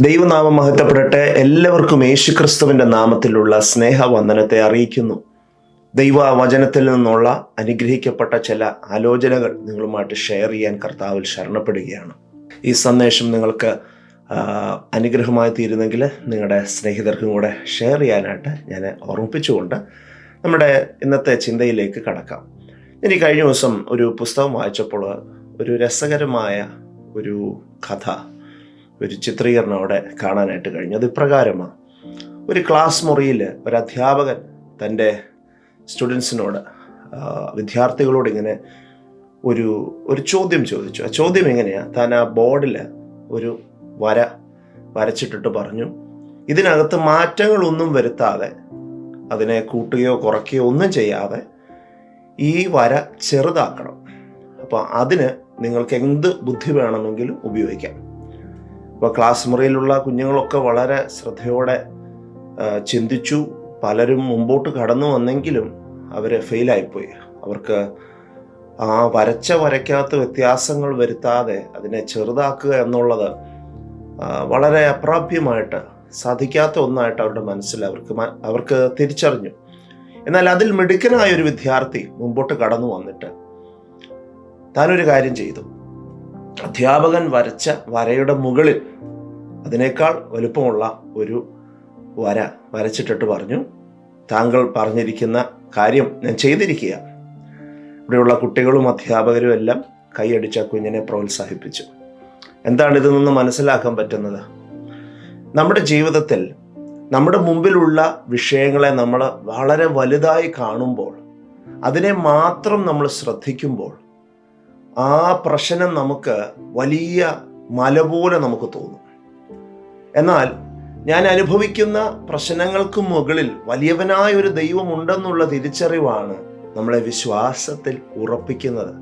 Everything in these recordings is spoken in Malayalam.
ദൈവനാമം മഹത്വപ്പെടട്ടെ. എല്ലാവർക്കും യേശുക്രിസ്തുവിന്റെ നാമത്തിലുള്ള സ്നേഹവന്ദനത്തെ അറിയിക്കുന്നു. ദൈവ വചനത്തിൽ നിന്നുള്ള അനുഗ്രഹിക്കപ്പെട്ട ചില ആലോചനകൾ നിങ്ങളുമായിട്ട് ഷെയർ ചെയ്യാൻ കർത്താവിൽ ശരണപ്പെടുകയാണ്. ഈ സന്ദേശം നിങ്ങൾക്ക് അനുഗ്രഹമായി തീരുന്നെങ്കിൽ നിങ്ങളുടെ സ്നേഹിതർക്കും കൂടെ ഷെയർ ചെയ്യാനായിട്ട് ഞാൻ ഓർമ്മിപ്പിച്ചുകൊണ്ട് നമ്മുടെ ഇന്നത്തെ ചിന്തയിലേക്ക് കടക്കാം. ഇനി കഴിഞ്ഞ ദിവസം ഒരു പുസ്തകം വായിച്ചപ്പോൾ ഒരു രസകരമായ ഒരു കഥ ഒരു ചിത്രീകരണം അവിടെ കാണാനായിട്ട് കഴിഞ്ഞു. അത് ഇപ്രകാരമാണ് ഒരു ക്ലാസ് മുറിയിൽ ഒരു അധ്യാപകൻ തന്റെ സ്റ്റുഡൻസിനോട് വിദ്യാർത്ഥികളോട് ഇങ്ങനെ ഒരു ഒരു ചോദ്യം ചോദിച്ചു. ആ ചോദ്യം എങ്ങനെയാണ് താൻ ആ ബോർഡിൽ ഒരു വര വരച്ചിട്ടിട്ട് പറഞ്ഞു ഇതിനകത്ത് മാറ്റങ്ങളൊന്നും വരുത്താതെ അതിനെ കൂട്ടുകയോ കുറയ്ക്കുകയോ ഒന്നും ചെയ്യാതെ ഈ വര ചെറുതാക്കണം. അപ്പോൾ അതിന് നിങ്ങൾക്ക് എന്ത് ബുദ്ധി വേണമെങ്കിലും ഉപയോഗിക്കാം. ഇപ്പോൾ ക്ലാസ് മുറിയിലുള്ള കുഞ്ഞുങ്ങളൊക്കെ വളരെ ശ്രദ്ധയോടെ ചിന്തിച്ചു. പലരും മുമ്പോട്ട് കടന്നു വന്നെങ്കിലും അവർ ഫെയിലായിപ്പോയി അവർക്ക് ആ വരച്ച വരയ്ക്കകത്ത് വ്യത്യാസങ്ങൾ വരുത്താതെ അതിനെ ചെറുതാക്കുക എന്നുള്ളത് വളരെ അപ്രാപ്യമായിട്ട് സാധിക്കാത്ത ഒന്നായിട്ട് അവരുടെ മനസ്സിൽ അവർക്ക് അവർക്ക് തിരിച്ചറിഞ്ഞു. എന്നാൽ അതിൽ മിടുക്കനായ ഒരു വിദ്യാർത്ഥി മുമ്പോട്ട് കടന്നു വന്നിട്ട് താനൊരു കാര്യം ചെയ്തു. അധ്യാപകൻ വരച്ച വരയുടെ മുകളിൽ അതിനേക്കാൾ വലുപ്പമുള്ള ഒരു വര വരച്ചിട്ടിട്ട് പറഞ്ഞു താങ്കൾ പറഞ്ഞിരിക്കുന്ന കാര്യം ഞാൻ ചെയ്തിരിക്കുക. ഇവിടെയുള്ള കുട്ടികളും അധ്യാപകരും എല്ലാം കൈയടിച്ച കുഞ്ഞിനെ പ്രോത്സാഹിപ്പിച്ചു. എന്താണ് ഇതിൽ നിന്ന് മനസ്സിലാക്കാൻ പറ്റുന്നത്? നമ്മുടെ ജീവിതത്തിൽ നമ്മുടെ മുമ്പിലുള്ള വിഷയങ്ങളെ നമ്മൾ വളരെ വലുതായി കാണുമ്പോൾ അതിനെ മാത്രം നമ്മൾ ശ്രദ്ധിക്കുമ്പോൾ ആ പ്രശ്നം നമുക്ക് വലിയ മല പോലെ നമുക്ക് തോന്നും. എന്നാൽ ഞാൻ അനുഭവിക്കുന്ന പ്രശ്നങ്ങൾക്ക് മുകളിൽ വലിയവനായ ഒരു ദൈവമുണ്ടെന്നുള്ള തിരിച്ചറിവാണ് നമ്മളെ വിശ്വാസത്തിൽ ഉറപ്പിക്കുന്നത്.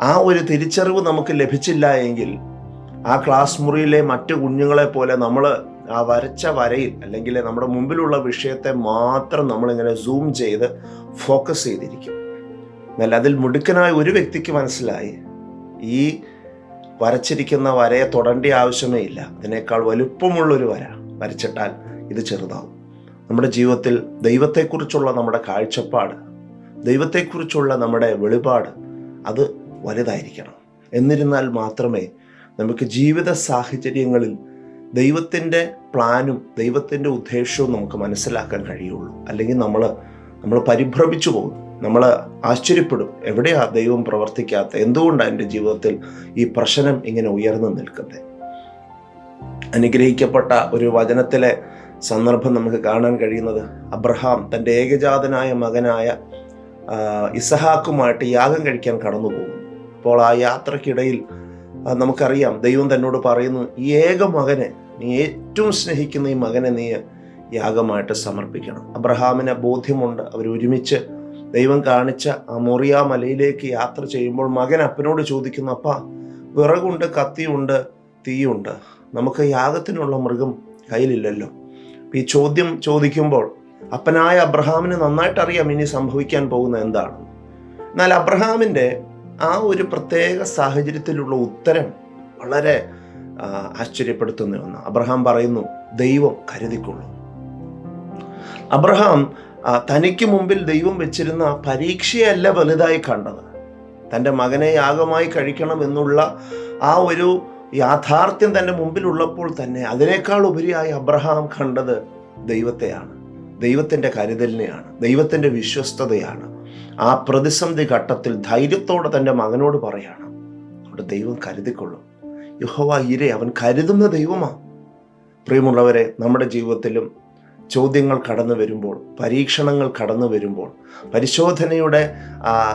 ആ ഒരു തിരിച്ചറിവ് നമുക്ക് ലഭിച്ചില്ല എങ്കിൽ ആ ക്ലാസ് മുറിയിലെ മറ്റു കുഞ്ഞുങ്ങളെ പോലെ നമ്മൾ ആ വരച്ച വരയിൽ അല്ലെങ്കിൽ നമ്മുടെ മുമ്പിലുള്ള വിഷയത്തെ മാത്രം നമ്മളിങ്ങനെ സൂം ചെയ്ത് ഫോക്കസ് ചെയ്തിരിക്കും. എന്നാൽ അതിൽ മുടുക്കനായ ഒരു വ്യക്തിക്ക് മനസ്സിലായി. ഈ വരച്ചിരിക്കുന്ന വരയെ തൊടേണ്ട ആവശ്യമേ ഇല്ല. അതിനേക്കാൾ വലുപ്പമുള്ളൊരു വര വരച്ചിട്ടാൽ ഇത് ചെറുതാവും. നമ്മുടെ ജീവിതത്തിൽ ദൈവത്തെക്കുറിച്ചുള്ള നമ്മുടെ കാഴ്ചപ്പാട് ദൈവത്തെക്കുറിച്ചുള്ള നമ്മുടെ വെളിപാട് അത് വലുതായിരിക്കണം. എന്നിരുന്നാൽ മാത്രമേ നമുക്ക് ജീവിത സാഹചര്യങ്ങളിൽ ദൈവത്തിന്റെ പ്ലാനും ദൈവത്തിന്റെ ഉദ്ദേശവും നമുക്ക് മനസ്സിലാക്കാൻ കഴിയുള്ളൂ. അല്ലെങ്കിൽ നമ്മൾ നമ്മൾ പരിഭ്രമിച്ചു പോകും നമ്മൾ ആശ്ചര്യപ്പെടും. എവിടെയാ ദൈവം പ്രവർത്തിക്കാത്ത? എന്തുകൊണ്ടാണ് എന്റെ ജീവിതത്തിൽ ഈ പ്രശ്നം ഇങ്ങനെ ഉയർന്നു നിൽക്കുന്നത്? അനുഗ്രഹിക്കപ്പെട്ട ഒരു വചനത്തിലെ സന്ദർഭം നമുക്ക് കാണാൻ കഴിയുന്നത് അബ്രഹാം തന്റെ ഏകജാതനായ മകനായ ഇസഹാക്കുമായിട്ട് യാഗം കഴിക്കാൻ കടന്നു പോകുന്നു അപ്പോൾ ആ യാത്രക്കിടയിൽ നമുക്കറിയാം ദൈവം തന്നോട് പറയുന്നു ഈ ഏക മകനെ നീ ഏറ്റവും സ്നേഹിക്കുന്ന ഈ മകനെ നീ യാഗമായിട്ട് സമർപ്പിക്കണം. അബ്രഹാമിന് ബോധ്യമുണ്ട്. അവർ ഒരുമിച്ച് ദൈവം കാണിച്ച ആ മൊറിയ മലയിലേക്ക് യാത്ര ചെയ്യുമ്പോൾ മകൻ അപ്പനോട് ചോദിക്കുന്നു അപ്പ വിറകുണ്ട് കത്തിയുണ്ട് തീയുണ്ട്. നമുക്ക് യാഗത്തിനുള്ള മൃഗം കയ്യിലില്ലല്ലോ. ഈ ചോദ്യം ചോദിക്കുമ്പോൾ അപ്പനായ അബ്രഹാമിന് നന്നായിട്ട് അറിയാം ഇനി സംഭവിക്കാൻ പോകുന്ന എന്താണ്. എന്നാൽ അബ്രഹാമിന്റെ ആ ഒരു പ്രത്യേക സാഹചര്യത്തിലുള്ള ഉത്തരം വളരെ ആശ്ചര്യപ്പെടുത്തുന്ന ഒന്ന് അബ്രഹാം പറയുന്നു ദൈവം കരുതിക്കൊള്ളു അബ്രഹാം തനിക്ക് മുമ്പിൽ ദൈവം വെച്ചിരുന്ന പരീക്ഷയല്ല വലുതായി കണ്ടത്. തന്റെ മകനെ യാഗമായി കഴിക്കണം എന്നുള്ള ആ ഒരു യാഥാർത്ഥ്യം തന്റെ മുമ്പിലുള്ളപ്പോൾ തന്നെ അതിനേക്കാൾ ഉപരിയായി അബ്രഹാം കണ്ടത് ദൈവത്തെയാണ്. ദൈവത്തിന്റെ കരുതലിനെയാണ്. ദൈവത്തിന്റെ വിശ്വസ്തതയാണ്. ആ പ്രതിസന്ധി ഘട്ടത്തിൽ ധൈര്യത്തോടെ തന്റെ മകനോട് പറയാണ്. അവിടെ ദൈവം കരുതിക്കൊള്ളും. യഹോവ ഇരേ അവൻ കരുതുന്ന ദൈവമാണ് പ്രിയമുള്ളവരെ നമ്മുടെ ജീവിതത്തിലും ചോദ്യങ്ങൾ കടന്നു വരുമ്പോൾ പരീക്ഷണങ്ങൾ കടന്നു വരുമ്പോൾ പരിശോധനയുടെ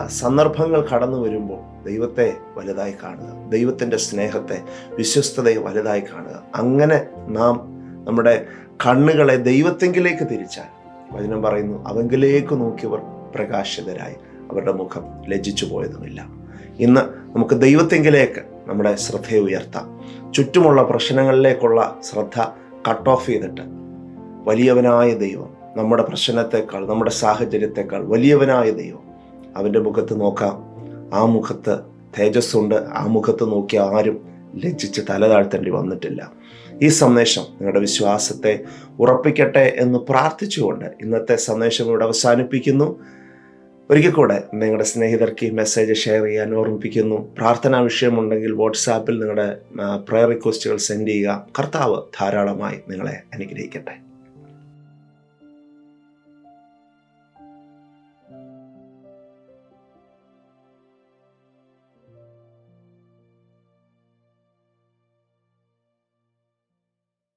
സന്ദർഭങ്ങൾ കടന്നു വരുമ്പോൾ ദൈവത്തെ വലുതായി കാണുക ദൈവത്തിന്റെ സ്നേഹത്തെ വിശ്വസ്തതയെ വലുതായി കാണുക. അങ്ങനെ നാം നമ്മുടെ കണ്ണുകളെ ദൈവത്തെങ്കിലേക്ക് തിരിച്ചാൽ വചനം പറയുന്നു അവങ്കിലേക്ക് നോക്കിയവർ പ്രകാശിതരായി അവരുടെ മുഖം ലജ്ജിച്ചു പോയതുമില്ല. ഇന്ന് നമുക്ക് ദൈവത്തെങ്കിലേക്ക് നമ്മുടെ ശ്രദ്ധയെ ഉയർത്താം. ചുറ്റുമുള്ള പ്രശ്നങ്ങളിലേക്കുള്ള ശ്രദ്ധ കട്ട് ഓഫ് ചെയ്തിട്ട് വലിയവനായ ദൈവം നമ്മുടെ പ്രശ്നത്തെക്കാൾ നമ്മുടെ സാഹചര്യത്തെക്കാൾ വലിയവനായ ദൈവം. അവന്റെ മുഖത്ത് നോക്കാം. ആ മുഖത്ത് തേജസ്സുണ്ട്. ആ മുഖത്ത് നോക്കി ആരും ലജ്ജിച്ച് തല താഴ്ത്തേണ്ടി വന്നിട്ടില്ല. ഈ സന്ദേശം നിങ്ങളുടെ വിശ്വാസത്തെ ഉറപ്പിക്കട്ടെ എന്ന് പ്രാർത്ഥിച്ചുകൊണ്ട് ഇന്നത്തെ സന്ദേശം ഇവിടെ അവസാനിപ്പിക്കുന്നു. ഒരിക്കൽ കൂടെ നിങ്ങളുടെ സ്നേഹിതർക്ക് ഈ മെസ്സേജ് ഷെയർ ചെയ്യാൻ ഓർമ്മിപ്പിക്കുന്നു. പ്രാർത്ഥനാ വിഷയമുണ്ടെങ്കിൽ വാട്സാപ്പിൽ നിങ്ങളുടെ പ്രയർ റിക്വസ്റ്റുകൾ സെൻഡ് ചെയ്യുക. കർത്താവ് ധാരാളമായി നിങ്ങളെ അനുഗ്രഹിക്കട്ടെ.